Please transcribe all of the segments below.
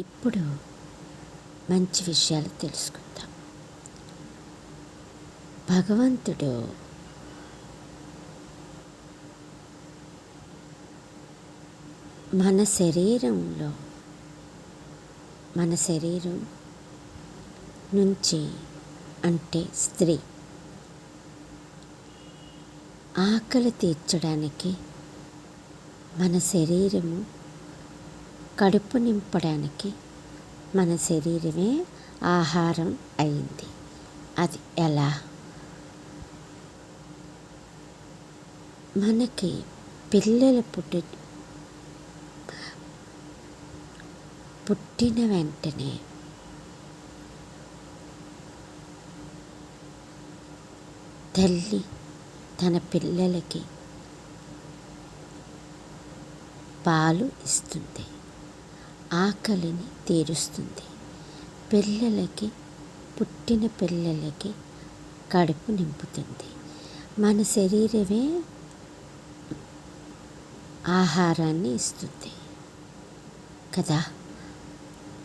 ఇప్పుడు మంచి విషయాలు తెలుసుకుందాం. భగవంతుడు మన శరీరంలో మన శరీరం నుంచి అంటే స్త్రీ ఆకలి తీర్చడానికి మన శరీరము కడుపు నింపడానికి మన శరీరమే ఆహారం అయింది. అది ఎలా? మనకి పిల్లలు పుట్టి పుట్టిన వెంటనే తల్లి తన పిల్లలకి పాలు ఇస్తుంది. ఆకలిని తీరుస్తుంది. పిల్లలకి పుట్టిన పిల్లలకి కడుపు నింపుతుంది. మన శరీరమే ఆహారాన్ని ఇస్తుంది. కదా?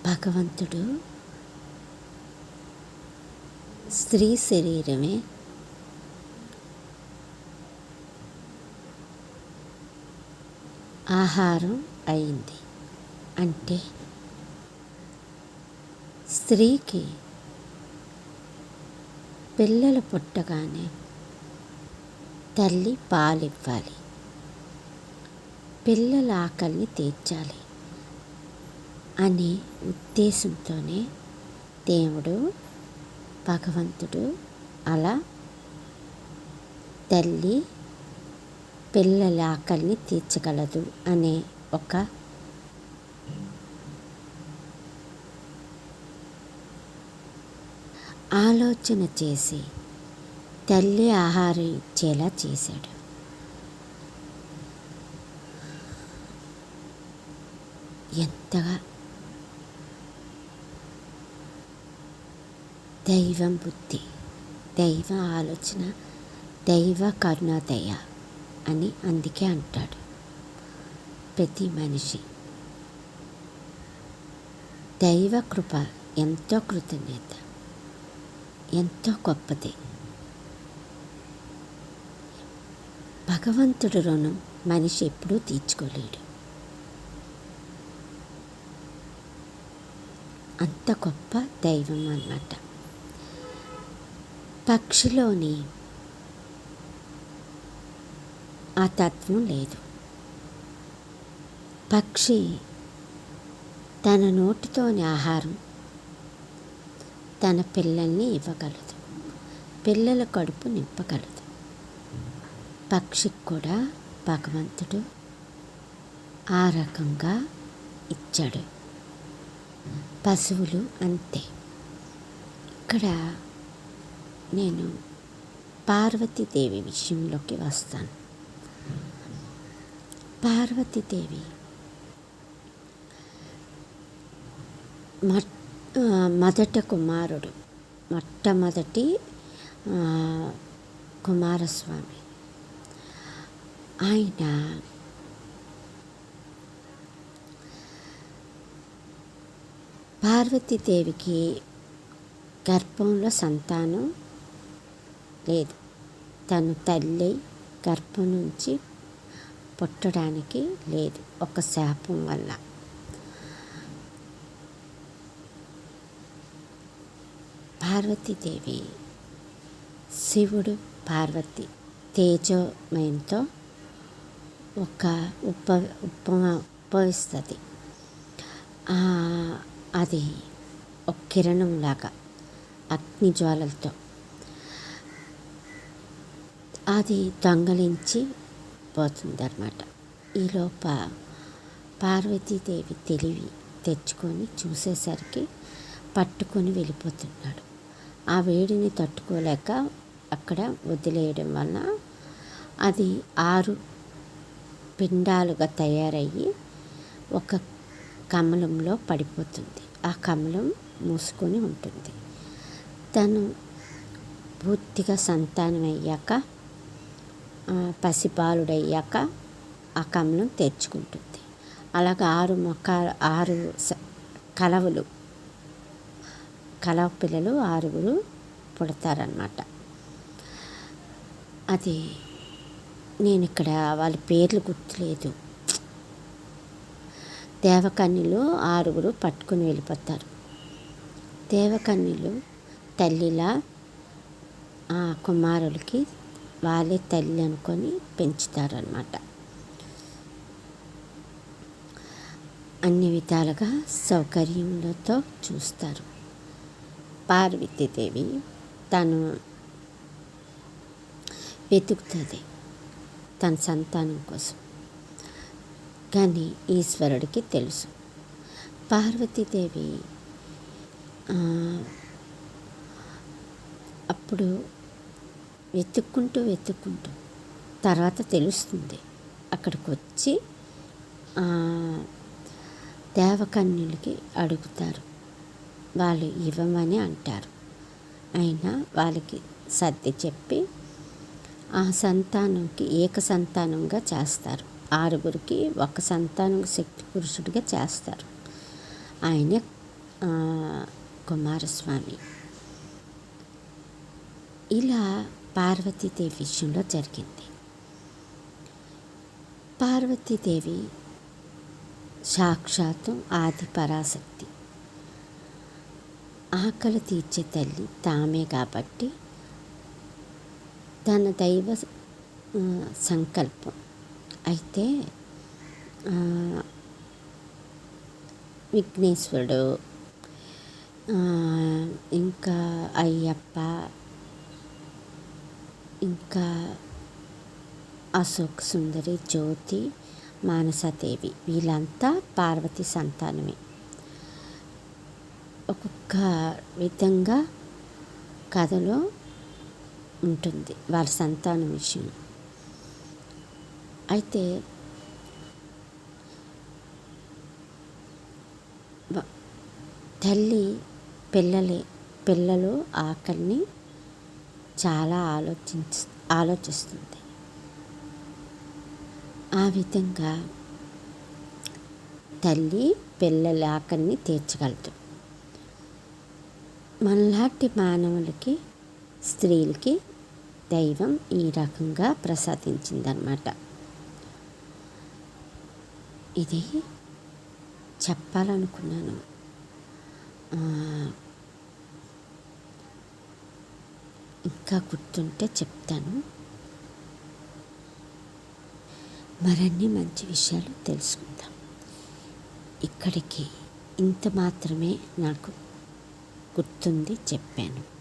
భగవంతుడు స్త్రీ శరీరమే ఆహారం అయింది. అంటే స్త్రీకి పిల్లలు పుట్టగానే తల్లి పాలివ్వాలి. పిల్లల ఆకలిని తీర్చాలి అనే ఉద్దేశంతోనే దేవుడు భగవంతుడు అలా తల్లి పిల్లల ఆకలిని తీర్చగలదు అనే ఒక ఆలోచన చేసి తల్లి ఆహారం ఇచ్చేలా చేశాడు. ఎంతగా దైవం బుద్ధి దైవ ఆలోచన దైవ కరుణాదయ అని అందుకే అంటాడు ప్రతి మనిషి. దైవ కృప ఎంతో కృతజ్ఞత. ఎంతో గొప్పది. భగవంతుడు రుణం మనిషి ఎప్పుడూ తీర్చుకోలేడు. అంత గొప్ప దైవం అన్నమాట. పక్షిలోని ఆ తత్వం లేదు. పక్షి తన నోటితోని ఆహారం తన పిల్లల్ని ఇవ్వగలదు. పిల్లల కడుపు నింపగలదు. పక్షికి కూడా భగవంతుడు ఆ రకంగా ఇచ్చాడు. పశువులు అంతే. ఇక్కడ నేను పార్వతీదేవి విషయంలోకి వస్తాను. పార్వతీదేవి మొదట కుమారుడు. మొట్టమొదటి కుమారస్వామి. ఆయన పార్వతీదేవికి గర్భంలో సంతానం లేదు. తను తల్లి గర్భం నుంచి పుట్టడానికి లేదు. ఒక శాపం వల్ల. పార్వతీదేవి. శివుడు పార్వతి తేజోమయంతో ఒక ఉప ఉప ఉపవిస్తుంది. అది ఒక కిరణంలాగా అగ్నిజ్వాలలతో. అది దొంగలించి పోతుందన్నమాట. ఈలోప పార్వతీదేవి తెలివి తెచ్చుకొని చూసేసరికి పట్టుకొని వెళ్ళిపోతున్నాడు. ఆ వేడిని తట్టుకోలేక అక్కడ వదిలేయడం వలన అది ఆరు పిండాలుగా తయారయ్యి ఒక కమలంలో పడిపోతుంది. ఆ కమలం మూసుకొని ఉంటుంది. తను పూర్తిగా సంతానం అయ్యాక పసిపాలుడయ్యాక ఆ కమలం తెచ్చుకుంటుంది అలాగ ఆరు మొక్క ఆరు కలవలు కళ పిల్లలు ఆరుగురు పుడతారనమాట అది నేను ఇక్కడ వాళ్ళ పేర్లు గుర్తులేదు. దేవకన్యలు ఆరుగురు పట్టుకుని వెళ్ళిపోతారు. దేవకన్యలు తల్లిలా ఆ కుమారులకి వాళ్ళే తల్లి అనుకొని పెంచుతారనమాట అన్ని విధాలుగా సౌకర్యములతో చూస్తారు. పార్వతీదేవి తను వెతుకుతుంది తన సంతానం కోసం. కానీ ఈశ్వరుడికి తెలుసు. పార్వతీదేవి అప్పుడు వెతుక్కుంటూ వెతుక్కుంటూ తర్వాత తెలుస్తుంది. అక్కడికి వచ్చి దేవకన్యులకి అడుగుతారు. వాళ్ళు ఇవ్వమని అంటారు. అయినా వాళ్ళకి సర్ది చెప్పి ఆ సంతానంకి ఏక సంతానంగా చేస్తారు. ఆరుగురికి ఒక సంతానం శక్తి పురుషుడిగా చేస్తారు. ఆయన కుమారస్వామి. ఇలా పార్వతీదేవి విషయంలో జరిగింది. పార్వతీదేవి సాక్షాత్తు ఆది పరాశక్తి ఆకలి తీర్చే తల్లి తామే కాబట్టి తన దైవ సంకల్పం. అయితే విఘ్నేశ్వరుడు ఇంకా అయ్యప్ప ఇంకా అశోక్ సుందరి జ్యోతి మానసదేవి వీళ్ళంతా పార్వతి సంతానమే. ఒక్కొక్క విధంగా కథలో ఉంటుంది వాళ్ళ సంతానం విషయం. అయితే తల్లి పిల్లలే పిల్లలు ఆకలిని చాలా ఆలోచించ ఆలోచిస్తుంది. ఆ విధంగా తల్లి పిల్లల ఆకలిని తీర్చగలదు. మనలాంటి మానవులకి స్త్రీలకి దైవం ఈ రకంగా ప్రసాదించిందనమాట ఇది చెప్పాలనుకున్నాను. ఇంకా గుర్తుంటే చెప్తాను. మరన్ని మంచి విషయాలు తెలుసుకుందాం. ఇక్కడికి ఇంత మాత్రమే నాకు గుర్తుంది చెప్పాను.